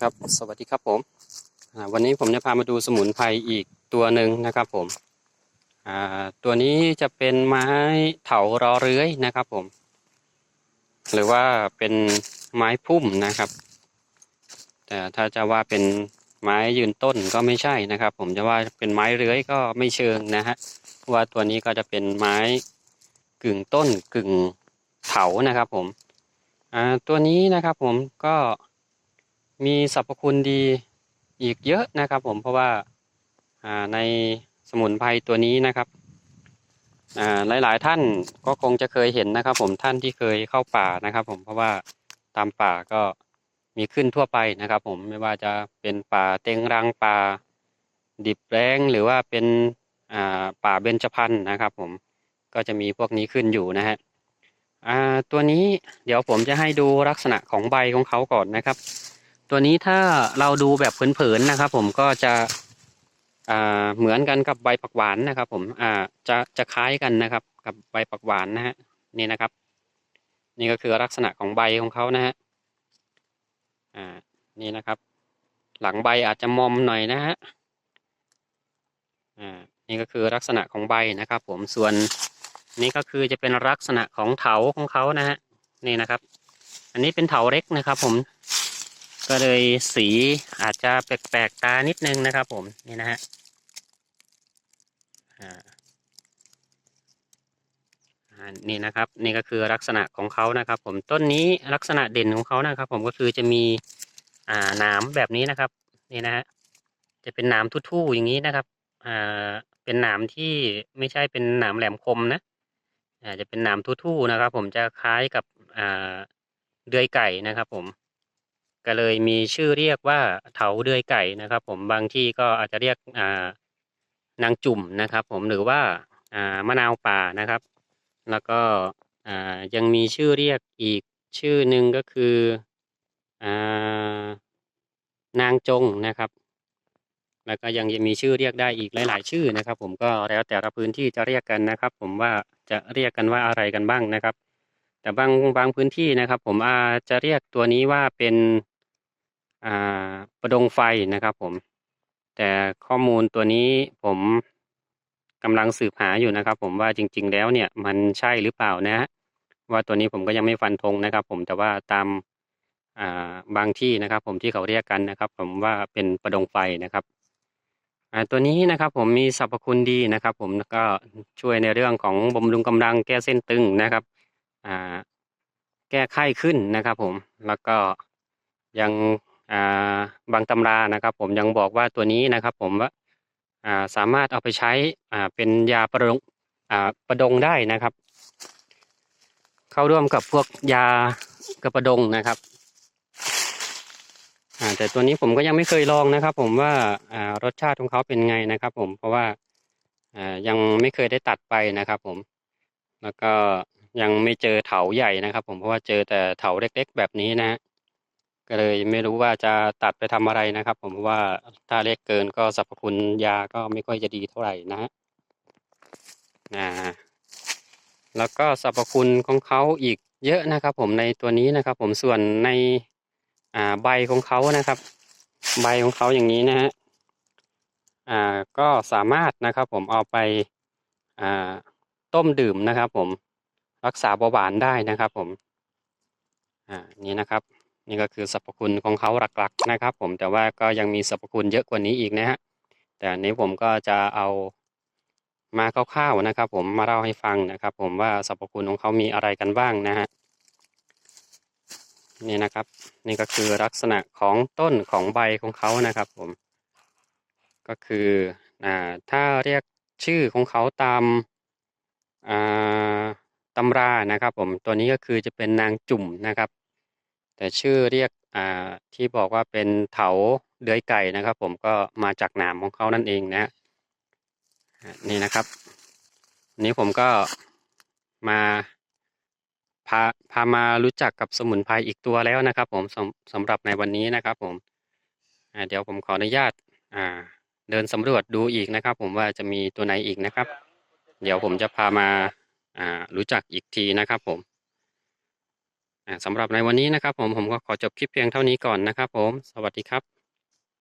ครับ สวัสดีครับผม วันนี้ผมจะพามาดูสมุนไพรอีกตัวหนึ่งนะครับผม ตัวนี้จะเป็นไม้เถารอเรื้อยนะครับผม หรือว่าเป็นไม้พุ่มนะครับ แต่ถ้าจะว่าเป็นไม้ยืนต้นก็ไม่ใช่นะครับ ผมจะว่าเป็นไม้เรื้อยก็ไม่เชิงนะฮะ ว่าตัวนี้ก็จะเป็นไม้กึ่งต้นกึ่งเถานะครับผมตัวนี้นะครับผมก็ มีสรรพคุณดีอีกเยอะนะครับ ผมเพราะว่าในสมุนไพรตัวนี้นะครับหลายๆท่านก็คงจะเคยเห็นนะครับ ผมท่านที่เคยเข้าป่านะครับ ผมเพราะว่าตามป่าก็มีขึ้นทั่วไปนะครับ ผมไม่ว่าจะเป็นป่าเต็งรังป่า ดิบแรงหรือว่าเป็นป่าเบญจพรรณนะครับ ผมก็จะมีพวกนี้ขึ้นอยู่นะฮะตัวนี้เดี๋ยวผมจะให้ดูลักษณะของใบของเขาก่อนนะครับ ตัวนี้ถ้าเราดูแบบเผินๆนะครับ ผมก็จะอ่าเหมือนกันกับใบผักหวานนะครับ ผมอ่าจะจะคล้ายกันนะครับ กับใบผักหวานนะฮะนี่นะครับ นี่ก็คือลักษณะของใบของเขานะฮะอ่านี่นะครับ หลังใบอาจจะมอมหน่อยนะฮะอ่านี่ก็คือลักษณะของใบนะครับ ผมส่วนนี่ก็คือจะเป็นลักษณะของเถาของเขานะฮะนี่นะครับ อันนี้เป็นเถาเล็กนะครับ ผม ก็เลยสีอาจจะแปลกๆตานิดนึงนะครับผมนี่นะฮะอ่านี่นะครับ นี่ก็คือลักษณะของเขานะครับ ผมต้นนี้ลักษณะเด่นของเขานะครับ ผมก็คือจะมีอ่าหนามแบบนี้นะครับ นี่นะฮะจะเป็นหนามทุ่ๆอย่างนี้นะครับอ่าเป็นหนามที่ไม่ใช่เป็นหนามแหลมคมนะอ่าจะเป็นหนามทุ่ๆนะครับ ผมจะคล้ายกับอ่าเดือยไก่นะครับ ผม ก็เลยมีชื่อเรียกว่าเถาเดือยไก่นะครับ ผมบางที่ก็อาจจะเรียกอ่านางจุ่มนะครับ ผมหรือว่าอ่ามะนาวป่านะครับ แล้วก็อ่ายังมีชื่อเรียกอีกชื่อหนึ่งก็คืออ่านางจงนะครับ แล้วก็ยังมีชื่อเรียกได้อีกหลาย ๆ ชื่อนะครับ ผมก็แล้วแต่ละพื้นที่จะเรียกกันนะครับ ผมว่าจะเรียกกันว่าอะไรกันบ้างนะครับ แต่บางบางพื้นที่นะครับ ผมอาจจะเรียกตัวนี้ว่าเป็น ประดงไฟนะครับผม แต่ข้อมูลตัวนี้ผมกำลังสืบหาอยู่นะครับ ผมว่าจริง ๆ แล้วเนี่ยมันใช่หรือเปล่านะฮะว่าตัวนี้ผมก็ยังไม่ฟันธงนะครับ ผมแต่ว่าตามาบางที่นะครับ ผมที่เขาเรียกกันนะครับ ผมว่าเป็นประดงไฟนะครับตัวนี้นะครับผมมีสรรพคุณดีนะครับ ผมแล้วก็ช่วยในเรื่องของบำรุงกำลังแก้เส้นตึงนะครับแก้ไข้ขึ้นนะครับ ผมแล้วก็ยัง บางตำรานะครับ ผมยังบอกว่าตัวนี้นะครับ ผมว่าสามารถเอาไปใช้เป็นยาประดงอ่าประดงได้นะครับ เข้าร่วมกับพวกยากระประดงนะครับแต่ตัวนี้ผมก็ยังไม่เคยลองนะครับ ผมว่ารสชาติของเขาเป็นไงนะครับ ผมเพราะว่าอ่ายังไม่เคยได้ตัดไปนะครับ ผม แล้วก็ยังไม่เจอเถาใหญ่นะครับ ผมเพราะว่าเจอแต่เถาเล็ก ๆ แบบนี้นะฮะ ก็เลยไม่รู้ว่าจะตัดไปทำอะไรนะครับ ผมว่าถ้าเล็กเกินก็สรรพคุณยาก็ไม่ค่อยจะดีเท่าไหร่นะฮะอ่าแล้วก็สรรพคุณของเขาอีกเยอะนะครับ ผมในตัวนี้นะครับ ผมส่วนในอ่าใบของเขานะครับ ใบของเขาอย่างนี้นะฮะอ่าก็สามารถนะครับ ผมเอาไปอ่าต้มดื่มนะครับ ผมรักษาเบาหวานได้นะครับ ผมอ่านี่นะครับ นี่ก็คือสรรพคุณของเขาหลักๆนะครับ ผมแต่ว่าก็ยังมีสรรพคุณเยอะกว่านี้อีกนะฮะแต่นนี้ผมก็จะเอามาคร่าวๆนะครับ ผมมาเล่าให้ฟังนะครับ ผมว่าสรรพคุณของเขามีอะไรกันบ้างนะฮะนี่นะครับ นี่ก็คือลักษณะของต้นของใบของเขานะครับ ผม ก็คืออ่าถ้าเรียกชื่อของเขาตามอ่าตำรานะครับ ผมตัวนี้ก็คือจะเป็นนางจุ่มนะครับ แต่ชื่อเรียกอ่าที่บอกว่าเป็นเถาเดือยไก่นะครับ ผมก็มาจากหนามของเขานั่นเองนะนี่นะครับวันนี้ผมก็มาพาพามารู้จักกับสมุนไพรอีกตัวแล้วนะครับ ผมสำสำหรับในวันนี้นะครับ ผมเดี๋ยวผมขออนุญาตอ่าเดินสำรวจดูอีกนะครับ ผมว่าจะมีตัวไหนอีกนะครับ เดี๋ยวผมจะพามาอ่ารู้จักอีกทีนะครับ ผม สำหรับในวันนี้นะครับผมผมก็ขอจบคลิปเพียงเท่านี้ก่อนนะครับผม สวัสดีครับ